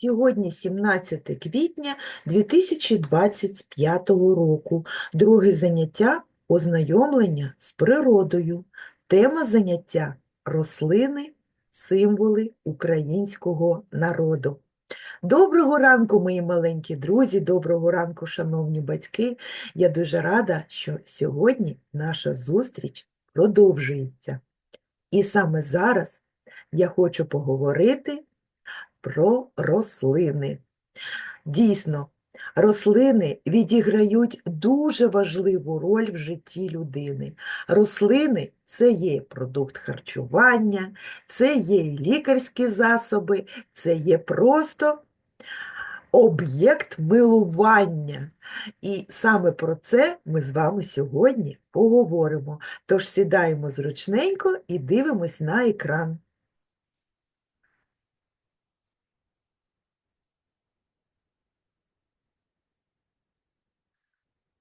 Сьогодні 17 квітня 2025 року. Друге заняття ознайомлення з природою. Тема заняття рослини, символи українського народу. Доброго ранку, мої маленькі друзі, доброго ранку, шановні батьки. Я дуже рада, що сьогодні наша зустріч продовжується. І саме зараз я хочу поговорити про рослини. Дійсно, рослини відіграють дуже важливу роль в житті людини. Рослини це є продукт харчування, це є лікарські засоби, це є просто об'єкт милування. І саме про це ми з вами сьогодні поговоримо. Тож сідаємо зручненько і дивимось на екран.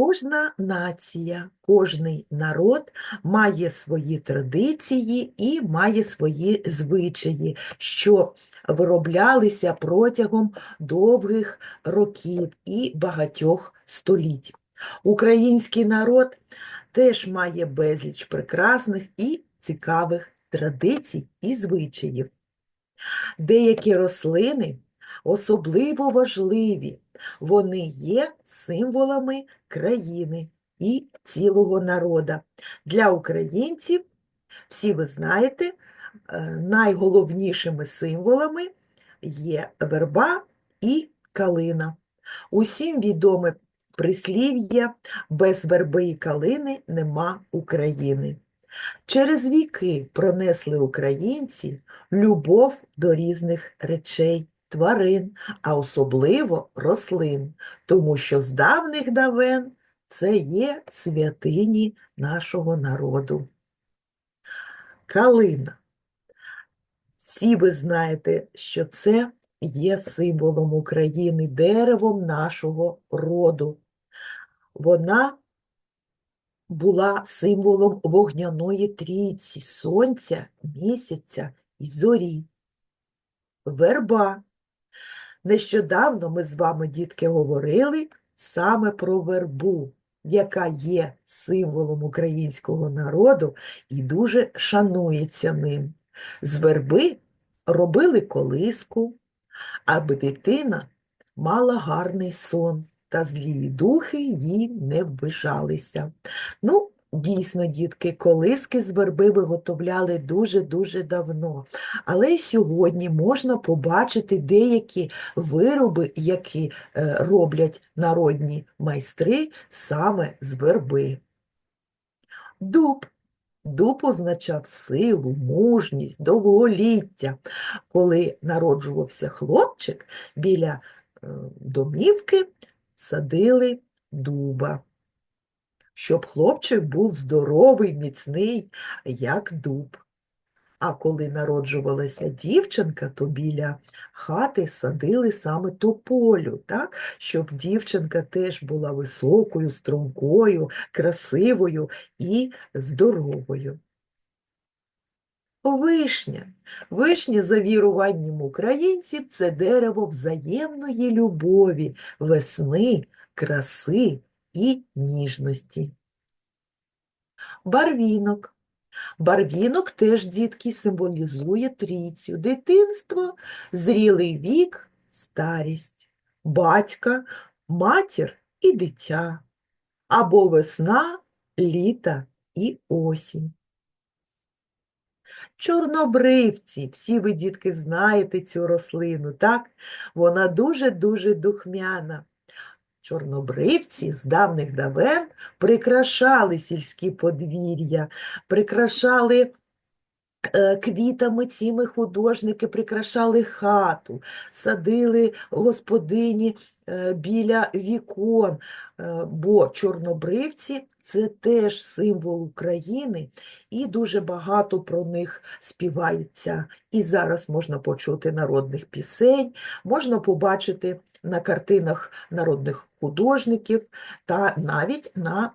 Кожна нація, кожний народ має свої традиції і має свої звичаї, що вироблялися протягом довгих років і багатьох століть. Український народ теж має безліч прекрасних і цікавих традицій і звичаїв. Деякі рослини особливо важливі, вони є символами країни і цілого народа. Для українців, всі ви знаєте, е, найголовнішими символами є верба і калина. Усім відоме прислів'я без верби і калини нема України. Через віки пронесли українці любов до різних речей, тварин, а особливо рослин, тому що з давних давен це є святині нашого народу. Калина. Всі ви знаєте, що це є символом України, деревом нашого роду. Вона була символом вогняної трійці, сонця, місяця і зорі. Верба. Нещодавно ми з вами, дітки, говорили саме про вербу, яка є символом українського народу і дуже шанується ним. З верби робили колиску, аби дитина мала гарний сон, та злі духи їй не вбижалися. Ну, Дійсно, дітки, колиски з верби виготовляли дуже-дуже давно. Але й сьогодні можна побачити деякі вироби, які е, роблять народні майстри саме з верби. Дуб. Дуб означав силу, мужність, довголіття. Коли народжувався хлопчик, біля е, домівки садили дуба щоб хлопчик був здоровий, міцний, як дуб. А коли народжувалася дівчинка, то біля хати садили саме тополю, так? щоб дівчинка теж була високою, стрункою, красивою і здоровою. Вишня. Вишня, за віруванням українців, це дерево взаємної любові, весни, краси і ніжності. Барвінок. Барвінок теж, дітки, символізує трійцю. Дитинство, зрілий вік, старість, батька, матір і дитя, або весна, літа і осінь. Чорнобривці, всі ви, дітки, знаєте цю рослину, так? Вона дуже-дуже духмяна. Чорнобривці з давних давен прикрашали сільські подвір'я, прикрашали е, квітами цими художники, прикрашали хату, садили господині е, біля вікон, е, бо чорнобривці це теж символ України, і дуже багато про них співається. І зараз можна почути народних пісень, можна побачити на картинах народних художників та навіть на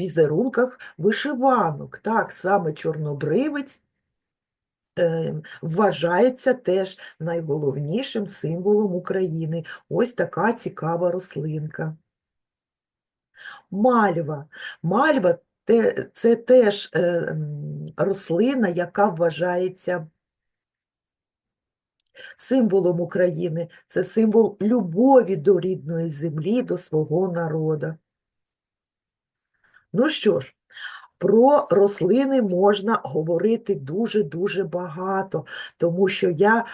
візерунках вишиванок. Так, саме чорнобривець е, вважається теж найголовнішим символом України. Ось така цікава рослинка. Мальва. Мальва це теж е, рослина, яка вважається символом України. Це символ любові до рідної землі, до свого народу. Ну що ж, про рослини можна говорити дуже-дуже багато, тому що я е,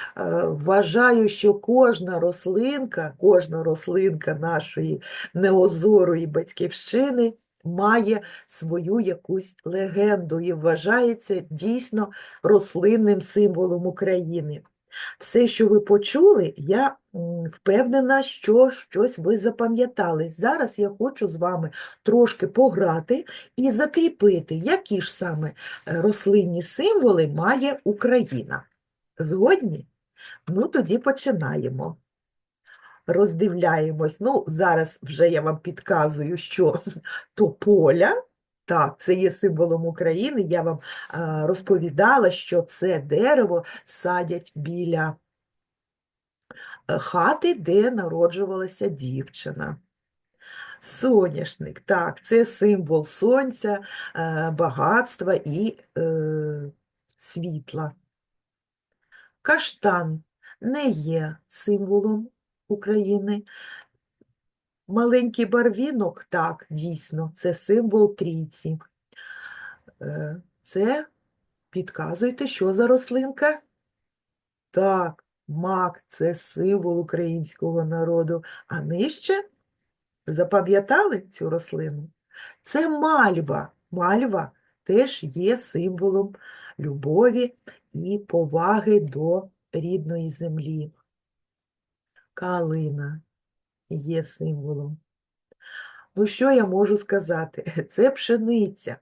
вважаю, що кожна рослинка, кожна рослинка нашої неозорої батьківщини має свою якусь легенду і вважається дійсно рослинним символом України. Все, що ви почули, я впевнена, що щось ви запам'ятали. Зараз я хочу з вами трошки пограти і закріпити, які ж саме е, рослинні символи має Україна. Згодні? Ну, тоді починаємо. Роздивляємось. Ну, зараз вже я вам підказую, що тополя, так, це є символом України. Я вам розповідала, що це дерево садять біля е, хати, де народжувалася дівчина. Соняшник, так, це символ сонця, е, багатства і е, світла. Каштан не є символом України. Маленький барвінок, так, дійсно, це символ трійці. Е, Це підказуйте, що за рослинка? Так, мак це символ українського народу. А нижче запам'ятали цю рослину? Це мальва. Мальва теж є символом любові і поваги до рідної землі. Калина є символом. Ну, що я можу сказати? Це пшениця.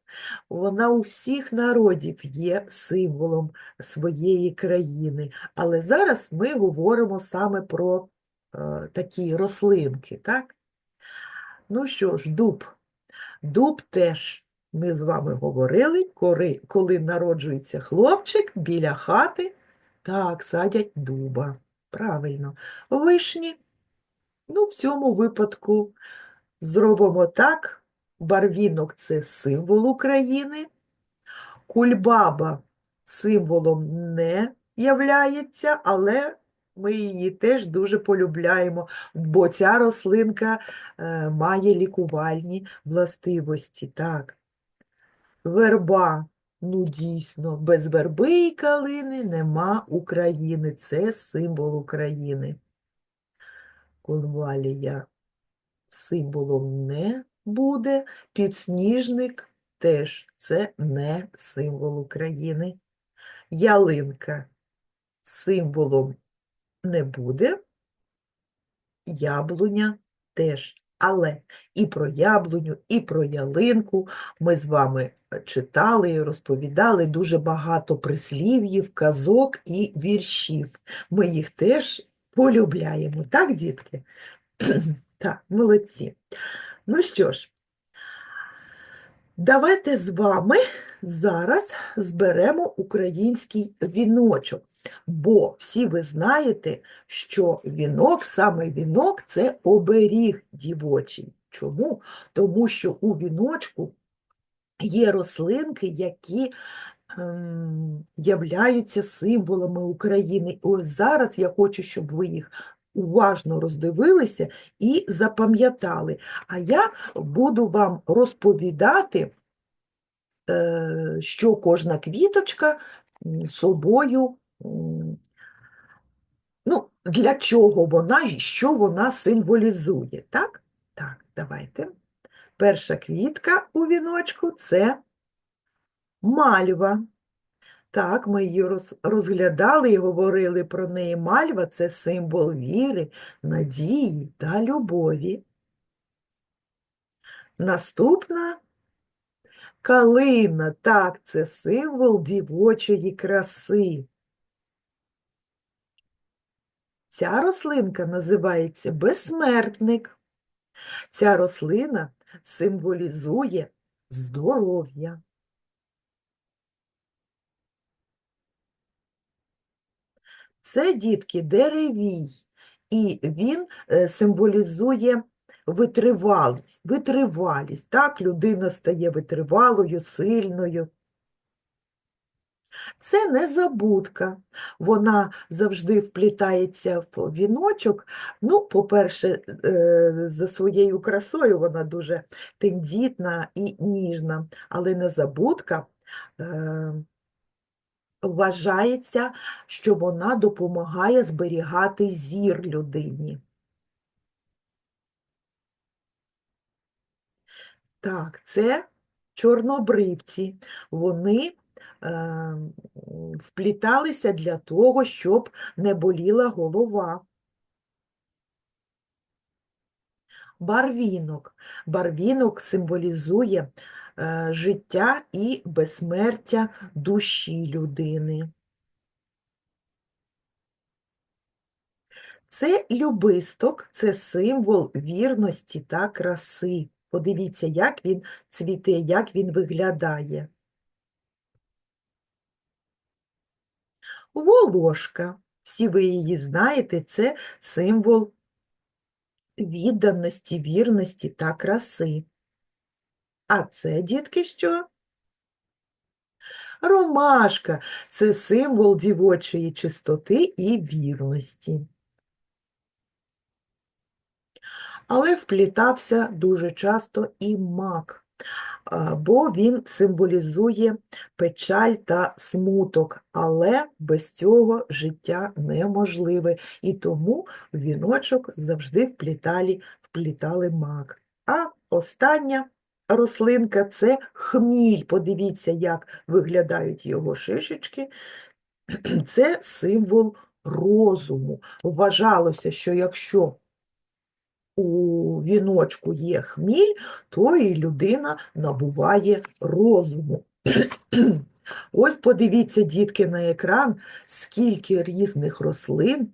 Вона у всіх народів є символом своєї країни. Але зараз ми говоримо саме про е, такі рослинки, так? Ну що ж, дуб. Дуб теж ми з вами говорили, коли, коли народжується хлопчик біля хати, так, садять дуба. Правильно. Вишні. Ну, в цьому випадку зробимо так. Барвінок це символ України. Кульбаба символом не являється, але ми її теж дуже полюбляємо, бо ця рослинка е, має лікувальні властивості. Так. Верба. Ну, дійсно, без верби і калини нема України. Це символ України. Конвалія символом не буде. Підсніжник теж це не символ України. Ялинка символом не буде. Яблуня теж. Але і про яблуню, і про ялинку ми з вами читали і розповідали дуже багато прислів'їв, казок і віршів. Ми їх теж полюбляємо, так, дітки? Так, молодці. Ну що ж, давайте з вами зараз зберемо український віночок. Бо всі ви знаєте, що вінок, саме вінок це оберіг дівочий. Чому? Тому що у віночку є рослинки, які являються символами України. І ось зараз я хочу, щоб ви їх уважно роздивилися і запам'ятали. А я буду вам розповідати, е, що кожна квіточка собою, ну, для чого вона і що вона символізує. Так? Так, давайте. Перша квітка у віночку це мальва. Так, ми її розглядали і говорили про неї. Мальва це символ віри, надії та любові. Наступна калина. Так, це символ дівочої краси. Ця рослинка називається безсмертник. Ця рослина символізує здоров'я. Це, дітки, деревій, і він е, символізує витривалість, витривалість. Так, людина стає витривалою, сильною. Це незабудка. Вона завжди вплітається в віночок. Ну, по-перше, е, за своєю красою вона дуже тендітна і ніжна, але незабудка е, вважається, що вона допомагає зберігати зір людині. Так, це чорнобривці. Вони е, впліталися для того, щоб не боліла голова. Барвінок. Барвінок символізує життя і безсмертя душі людини. Це любисток, це символ вірності та краси. Подивіться, як він цвіте, як він виглядає. Волошка. Всі ви її знаєте, це символ відданості, вірності та краси. А це, дітки, що? Ромашка – це символ дівочої чистоти і вірності. Але вплітався дуже часто і мак, бо він символізує печаль та смуток, але без цього життя неможливе, і тому в віночок завжди вплітали, вплітали мак. А остання рослинка – це хміль. Подивіться, як виглядають його шишечки. Це символ розуму. Вважалося, що якщо у віночку є хміль, то і людина набуває розуму. Ось подивіться, дітки, на екран, скільки різних рослин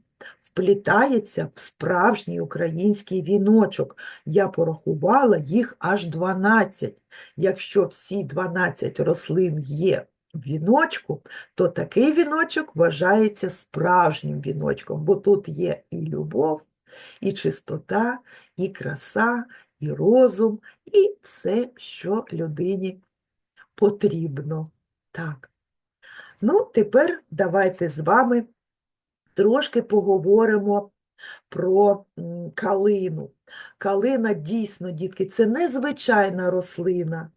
вплітається в справжній український віночок. Я порахувала їх аж 12. Якщо всі 12 рослин є в віночку, то такий віночок вважається справжнім віночком, бо тут є і любов, і чистота, і краса, і розум, і все, що людині потрібно. Так. Ну, тепер давайте з вами трошки поговоримо про калину. Калина дійсно, дітки, це незвичайна рослина.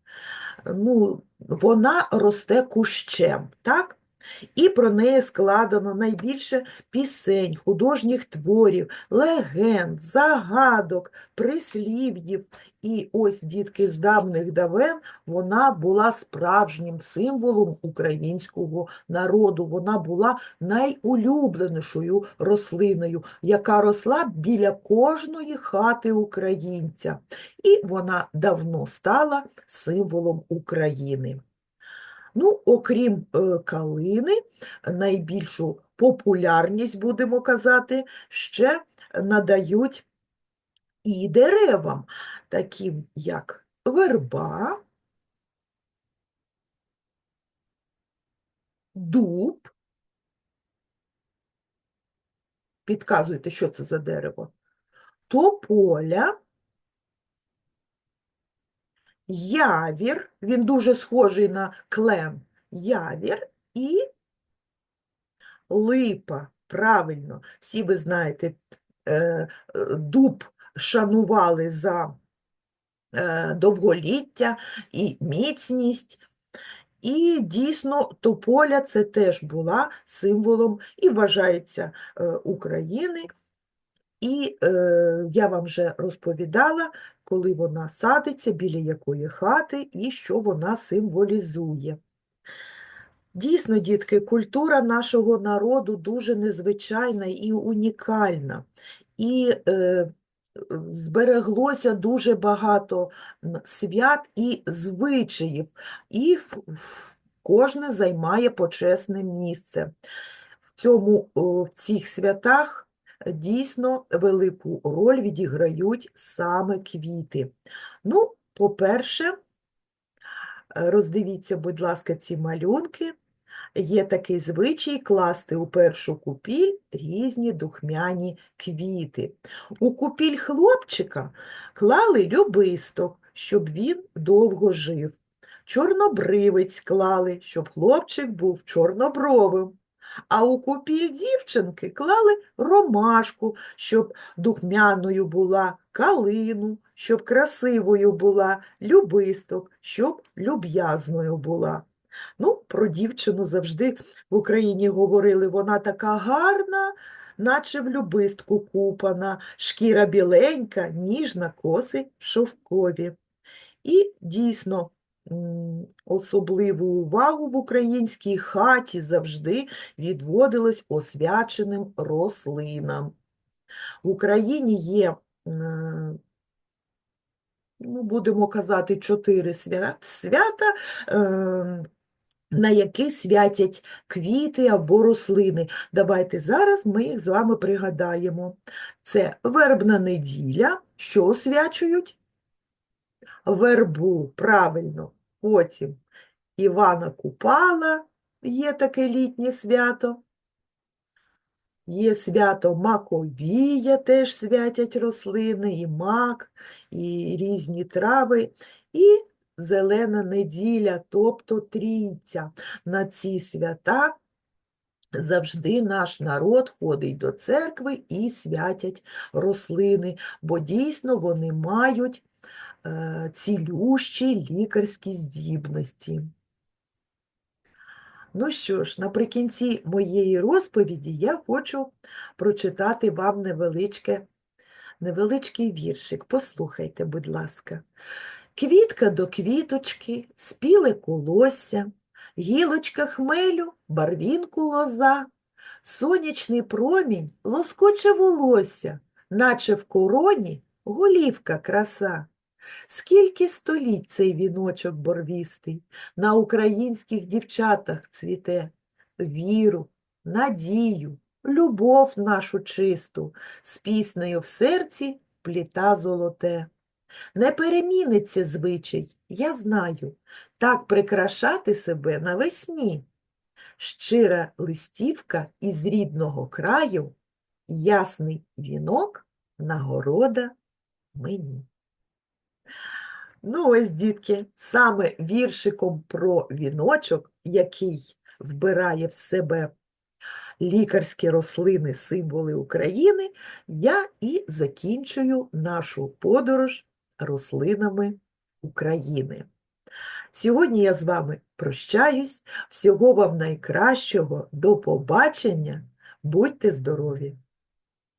Ну, вона росте кущем, так? І про неї складено найбільше пісень, художніх творів, легенд, загадок, прислів'їв. І ось, дітки, з давних давен вона була справжнім символом українського народу. Вона була найулюбленішою рослиною, яка росла біля кожної хати українця. І вона давно стала символом України. Ну, окрім е, калини, найбільшу популярність, будемо казати, ще надають і деревам, таким як верба, дуб. Підказуйте, що це за дерево. Тополя, явір, він дуже схожий на клен, явір і липа. Правильно, всі ви знаєте, е, дуб шанували за е, довголіття і міцність. І дійсно тополя це теж була символом і вважається е, України. І е, я вам вже розповідала, коли вона садиться, біля якої хати і що вона символізує. Дійсно, дітки, культура нашого народу дуже незвичайна і унікальна. І е, збереглося дуже багато свят і звичаїв, і кожне займає почесне місце. В цьому, в цих святах дійсно велику роль відіграють саме квіти. Ну, по-перше, е, роздивіться, будь ласка, ці малюнки. є такий звичай класти у першу купіль різні духмяні квіти. У купіль хлопчика клали любисток, щоб він довго жив. Чорнобривець клали, щоб хлопчик був чорнобровим. А у купіль дівчинки клали ромашку, щоб духмяною була калину, щоб красивою була любисток, щоб люб'язною була. Ну, про дівчину завжди в Україні говорили, вона така гарна, наче в любистку купана, шкіра біленька, ніжна, коси шовкові. І дійсно особливу увагу в українській хаті завжди відводилось освяченим рослинам. В Україні є, ну, будемо казати, чотири свята, е, на які святять квіти або рослини. Давайте зараз ми їх з вами пригадаємо. Це вербна неділя, що освячують? Вербу, правильно. Потім Івана Купала, є таке літнє свято. Є свято Маковія, теж святять рослини, і мак, і різні трави, і зелена неділя, тобто трійця. На ці свята завжди наш народ ходить до церкви і святять рослини, бо дійсно вони мають цілющі лікарські здібності. Ну що ж, наприкінці моєї розповіді я хочу прочитати вам невеличке, невеличкий віршик. Послухайте, будь ласка. Квітка до квіточки, спіле колосся, гілочка хмелю, барвінку лоза, сонячний промінь лоскоче волосся, наче в короні голівка краса. Скільки століть цей віночок борвістий на українських дівчатах цвіте, віру, надію, любов нашу чисту, з піснею в серці пліта золоте. Не переміниться звичай, я знаю, так прикрашати себе навесні. Щира листівка із рідного краю, ясний вінок, нагорода мені. Ну, ось, дітки, саме віршиком про віночок, який вбирає в себе лікарські рослини, символи України, я і закінчую нашу подорож рослинами України. Сьогодні я з вами прощаюсь. Всього вам найкращого, до побачення, будьте здорові!